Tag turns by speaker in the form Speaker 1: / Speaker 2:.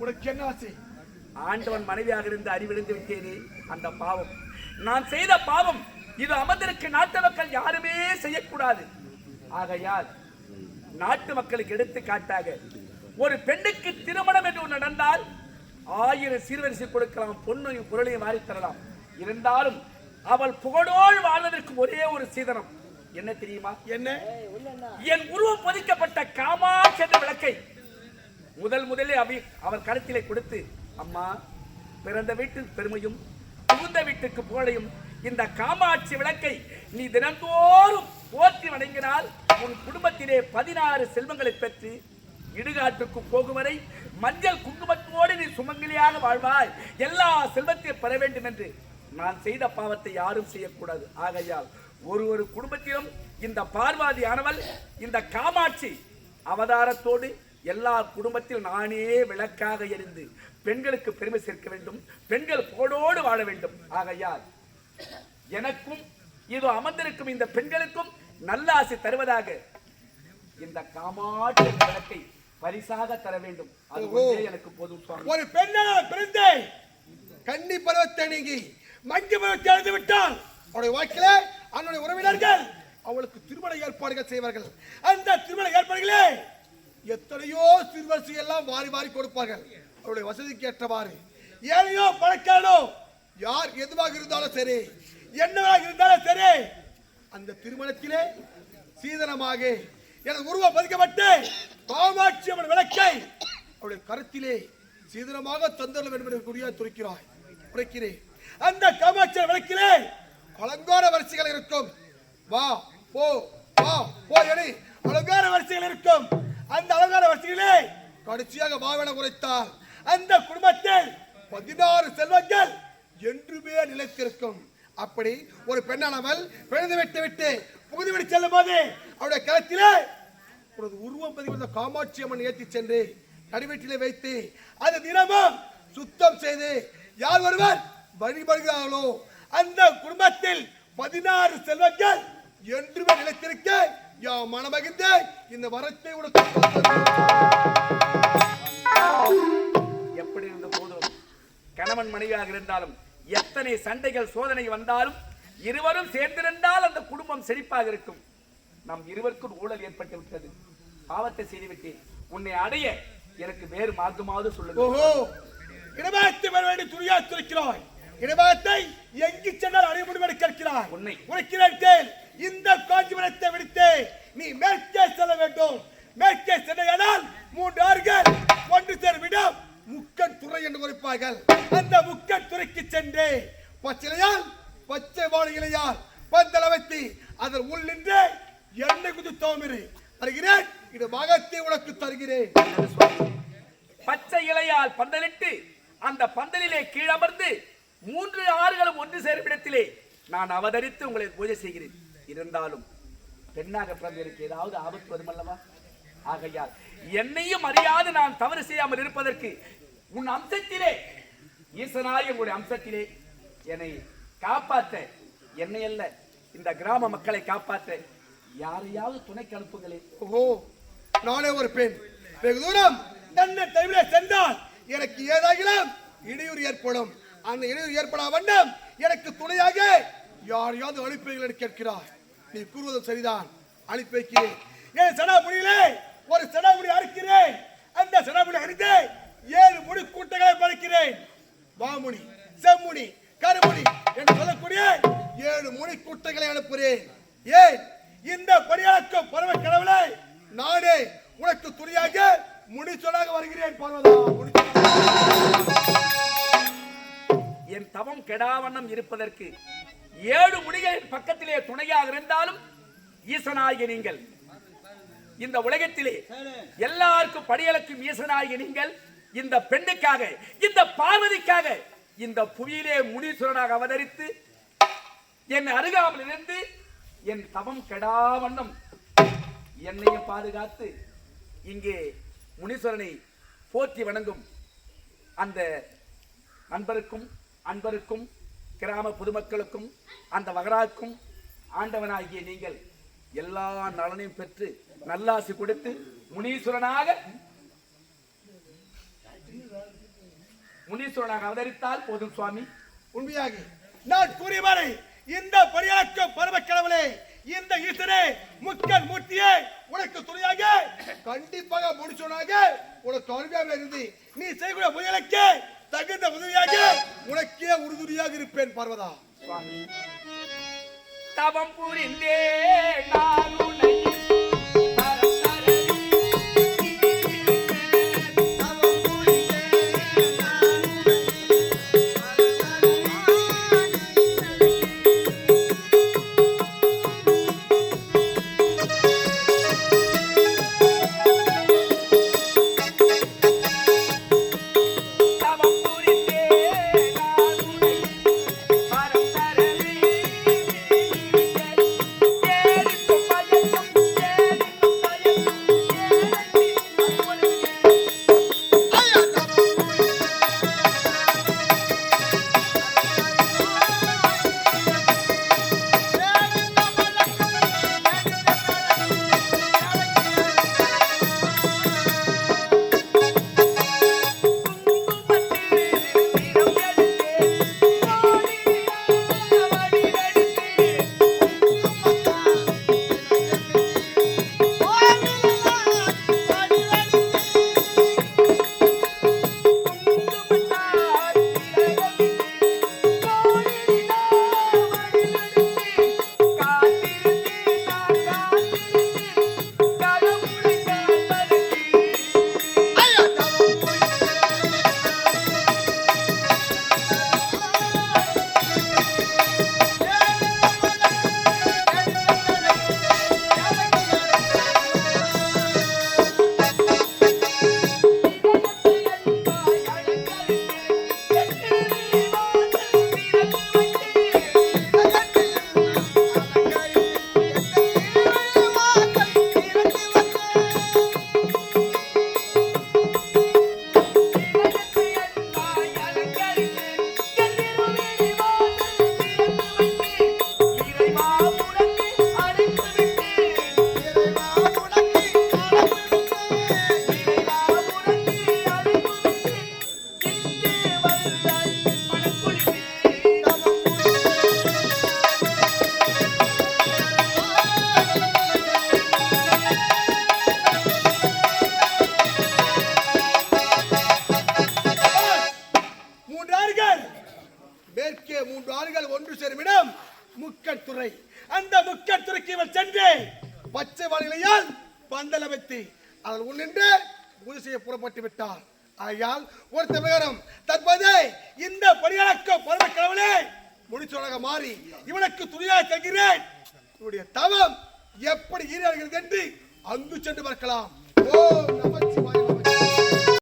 Speaker 1: உனக்கு என்ன ஆசை?
Speaker 2: ஆண்டவன் மனைவியாக இருந்து அறிவிழந்து விட்டேனே அந்த பாவம். நான் செய்த பாவம் இது அமர்ந்திருக்க நாட்டு மக்கள் யாருமே செய்யக்கூடாது. ஆகையால் நாட்டு மக்களுக்கு எடுத்துக்காட்டாக ஒரு பெண்ணுக்கு திருமணம் என்று நடந்தால் ஆயிரம் சீர்வரிசை கொடுக்கலாம் பொண்ணையும் பொருளையும் மாறித் தரலாம். இருந்தாலும் அவள் புகழோடு வாழ்வதற்கு ஒரே ஒரு சீதனம். என்ன தெரியுமா?
Speaker 1: என்ன?
Speaker 2: என் உருவம் பொதிக்கப்பட்ட காமாட்சி என்ற விளக்கை முதல் முதலே அவி அவர் கருத்திலே கொடுத்து அம்மா பிறந்த வீட்டு பெருமையும் புகுந்த வீட்டுக்கு புகழையும் இந்த காமாட்சி விளக்கை நீ தினந்தோறும் போற்றி வணங்கினால் உன் குடும்பத்திலே பதினாறு செல்வங்களை பெற்று இடுகாட்டுக்கு போகும் வரை மஞ்சள் குங்குமத்தோடு நீ சுமங்கலியாக வாழ்வாய். எல்லா செல்வத்தையும் பெற வேண்டும் என்று நான் செய்த பாவத்தை யாரும் செய்யக்கூடாது. ஆகையால் ஒரு ஒரு குடும்பத்திலும் இந்த பார்வாதியானவள் இந்த காமாட்சி அவதாரத்தோடு எல்லா குடும்பத்தில் நானே விளக்காக எரிந்து பெண்களுக்கு பெருமை சேர்க்க வேண்டும் பெண்கள் போடோடு வாழ வேண்டும். ஆகையால் எனக்கும் இது அமர்ந்திருக்கும் இந்த பெண்களுக்கும் நல்ல ஆசை தருவதாக இந்த காமாட்சி விளக்கை பரிசாக தர வேண்டும். அது எனக்கு போதும்
Speaker 1: ஒரு பெண்ணால் பிறந்து கன்னி பருவத்தை நீங்கி மஞ்சு பருவத்தை அடைந்து விட்டால் அவருடைய வாழ்க்கையில அவனுடைய உறவினர்கள் அவளுக்கு திருமண ஏற்பாடுகள் செய்வார்கள். அந்த திருமண ஏற்பாடுகளே எத்தனையோ சிறுவரிசை எல்லாம் வாரி வாரி கொடுப்பார்கள். அவருடைய வசதிக்கு ஏற்றவாறு. ஏழையோ பணக்காரனோ யார் எதுவாக இருந்தாலும் சரி என்னவாக இருந்தாலும் சரி அந்த திருமணத்திலே சீதனமாக எனது உருவம் பதிக்கப்பட்டு காமாட்சி அவன் விளக்கை அவருடைய கருத்திலே சீதனமாக தந்தள்ள வேண்டும் என்று குறியா துரைக்கிறாய் உரைக்கிறேன் அந்த காமாட்சி விளக்கிலே அலங்கார வரிசைகள் இருக்கும். வா போ வா போ எனி அலங்கார வரிசைகள் இருக்கும். அந்த அலங்கார வரிசைகளே கடைசியாக வாவென உரைத்தால் அந்த குடும்பத்தில் பதினாறு செல்வங்கள் என்றுமே நிலைத்திருக்கும். அப்படி ஒரு பெண்ணானவள் பிறந்து விட்டு விட்டு புகுதி விட்டு செல்லும் போது அவருடைய கருத்திலே ஒரு உருவம் பதிவு காமாட்சி அம்மன் ஏற்றி சென்று நடுவீட்டிலே வைத்து அது தினமும் சுத்தம் செய்து யார் ஒருவர் வழிபடுகிறார்களோ அந்த குடும்பத்தில் பதினாறு செல்வங்கள் என்றுமே நிலைத்திருக்க யா மனமகிழ்ந்த இந்த வரத்தை உனக்கு.
Speaker 2: எப்படி இருந்த போதும்? கணவன் மனைவியாக இருந்தாலும் எத்தனை சண்டைகள் சோதனை வந்தாலும் இருவரும் சேர்ந்திருந்தால் அந்த குடும்பம் செழிப்பாக இருக்கும். நம் இருவருக்கும் ஊழல் ஏற்பட்டு விட்டது. பாவத்தை செய்துவிட்டேன். உன்னை அடைய எனக்கு வேறு மார்க்கமாவது சொல்லுங்க
Speaker 1: ஓஹோ வேண்டிய துணியா துரைக்கிறாய் இடபாகத்தை எங்கு சென்றால் அடைய என கேட்கிறாய்.
Speaker 2: உன்னை.
Speaker 1: உரைக்கிறேன் இந்த காஞ்சிபுரத்தை விடுத்து நீ மேற்கே செல்ல வேண்டும். மேற்கே சென்றால் மூன்று ஆறுகள் ஒன்று சேரும் முக்கன் துறை என்று குறிப்பார்கள். அந்த முக்கன் துறைக்கு சென்று பச்சிலையால் பச்சை வாழை இலையால் பந்தல வைத்து அதன் உள் நின்று எண்ணெய் குதி தோமிரு. தருகிறேன். இது மகத்தை உனக்கு தருகிறேன்.
Speaker 2: பச்சை இலையால் பந்தலிட்டு அந்த பந்தலிலே கீழமர்ந்து மூன்று ஆறுகளும் ஒன்று சேரும் இடத்திலே நான் அவதரித்து உங்களை பூஜை செய்கிறேன். இருந்தாலும் பெண்ணாக பிறந்ததற்கு ஏதாவது ஆபத்து வரும் அல்லவா? ஆகையால் என்னையும் அறியாது நான் தவறு செய்யாமல் இருப்பதற்கு உன் அம்சத்திலே ஈசனாய் உங்களுடைய அம்சத்திலே என்னை காப்பாற்ற என்னை அல்ல இந்த கிராம மக்களை காப்பாற்ற யாரையாவது துணைக்கு அனுப்புங்களே
Speaker 1: ஓஹோ நானே ஒரு பெண். வெகு தூரம் தன்னை தவிர சென்றால் எனக்கு ஏதாகிலும் இடையூறு ஏற்படும். அந்த இடையூறு ஏற்படா வண்ணம் எனக்கு துணையாக யாரையாவது அனுப்புங்கள் என்று கேட்கிறார். நீ கூறுவதும் சரிதான். அனுப்பி வைக்கிறேன். என் சடாமுடியிலே ஒரு சடாமுடி அறுக்கிறேன்? அந்த சடாமுடி அறுத்து ஏழு முடி கூட்டங்களை பறிக்கிறேன். வாமுனி செம்முனி கருமுனி என்று சொல்லக்கூடிய ஏழு முடி கூட்டங்களை அனுப்புகிறேன். ஏன்? இந்த பணியாளர்க்கும் பரவ கடவுளை நானே உனக்கு துணியாக முடிச்சொலாக வருகிறேன் பார்வதா
Speaker 2: என் தவம் கெடாவண்ணம் இருப்பதற்கு ஏழு முடிகளின் பக்கத்திலே துணையாக இருந்தாலும் ஈசனாகிய நீங்கள். இந்த உலகத்திலே எல்லாருக்கும் படியளக்கும் ஈசனாகிய நீங்கள். இந்த பெண்ணுக்காக இந்த பார்வதிக்காக இந்த புவியிலே முனீஸ்வரனாக அவதரித்து என் அருகாமல் இருந்து என் தவம் கெடாவண்ணம் என்னையும் பாதுகாத்து இங்கே முனீஸ்வரனை போற்றி வணங்கும் அந்த நண்பருக்கும் அன்பருக்கும் கிராம பொதுமக்களுக்கும் அந்த வகராக்கும் ஆண்டவனாகிய நீங்கள் எல்லா நலனையும் பெற்று நல்லாசி கொடுத்து முனீஸ்வரனாக முனீஸ்வரனாக அவதரித்தால் போதும் சுவாமி.
Speaker 1: உண்மையாக நான் கூறியவரை இந்த பரியாக்க பரம இந்த ஈசனே முக்கன் மூர்த்தியே உனக்கு துணையாக கண்டிப்பாக முடிச்சோனாக உனக்கு அருமையாக இருந்து நீ செய்யக்கூடிய முயலுக்கு தகுந்த உதவியாக உனக்கே உறுதுணையாக இருப்பேன் பார்வதா.
Speaker 2: சுவாமி தவம் புரிந்தே நான்
Speaker 1: துறை. அந்த முக்கட்டுறைக்கு இவன் சென்று பச்சை வானிலையால் பந்தல வைத்து அதில் உன்னின்று பூஜை செய்ய புறப்பட்டு விட்டார் ஆகையால் ஒரு தமிழகம் தற்போது இந்த பணியாளக்க பரம கடவுளே முடிச்சோடாக மாறி இவனுக்கு துணியாக தருகிறேன் இவனுடைய தவம் எப்படி ஈடுகிறது என்று அங்கு சென்று பார்க்கலாம். ஓ